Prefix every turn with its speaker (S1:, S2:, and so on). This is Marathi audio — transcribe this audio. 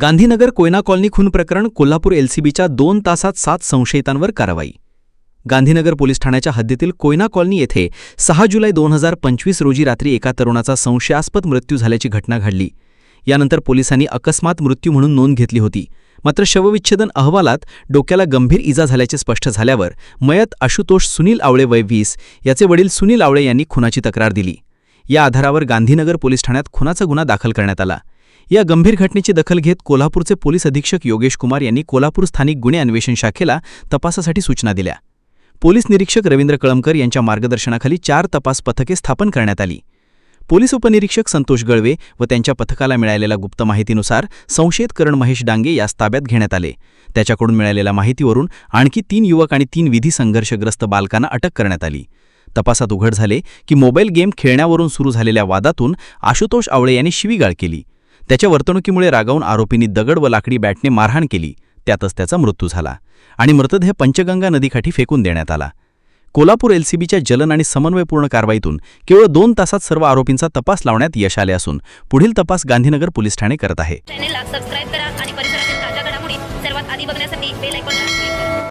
S1: गांधीनगर कोयना कॉलनी खून प्रकरण कोल्हापूर एलसीबीच्या दोन तासात सात संशयितांवर कारवाई. गांधीनगर पोलीस ठाण्याच्या हद्दीतील कोयना कॉलनी येथे सहा जुलै दोन हजार पंचवीस रोजी रात्री एका तरुणाचा संशयास्पद मृत्यू झाल्याची घटना घडली. यानंतर पोलिसांनी अकस्मात मृत्यू म्हणून नोंद घेतली होती. मात्र शवविच्छेदन अहवालात डोक्याला गंभीर इजा झाल्याचे स्पष्ट झाल्यावर मयत आशुतोष सुनील आवळे वय वीस याचे वडील सुनील आवळे यांनी खुनाची तक्रार दिली. या आधारावर गांधीनगर पोलीस ठाण्यात खुनाचा गुन्हा दाखल करण्यात आला. या गंभीर घटनेची दखल घेत कोल्हापूरचे पोलीस अधीक्षक योगेश कुमार यांनी कोल्हापूर स्थानिक गुन्हे अन्वेषण शाखेला तपासासाठी सूचना दिल्या. पोलीस निरीक्षक रवींद्र कळमकर यांच्या मार्गदर्शनाखाली चार तपास पथके स्थापन करण्यात आली. पोलीस उपनिरीक्षक संतोष गळवे व त्यांच्या पथकाला मिळालेल्या गुप्त माहितीनुसार संशयित करण महेश डांगे यास ताब्यात घेण्यात आले. त्याच्याकडून मिळालेल्या माहितीवरून आणखी तीन युवक आणि तीन विधी संघर्षग्रस्त बालकांना अटक करण्यात आली. तपासात उघड झाले की मोबाईल गेम खेळण्यावरून सुरू झालेल्या वादातून आशुतोष आवळे यांनी शिवीगाळ केली. त्याच्या वर्तणुकीमुळे रागावून आरोपींनी दगड व लाकडी बॅटने मारहाण केली. त्यातच त्याचा मृत्यू झाला आणि मृतदेह पंचगंगा नदीकाठी फेकून देण्यात आला. कोल्हापूर एलसीबीच्या जलन आणि समन्वयपूर्ण कारवाईतून केवळ दोन तासात सर्व आरोपींचा तपास लावण्यात यश आले असून पुढील तपास गांधीनगर पोलीस ठाणे करत आहे.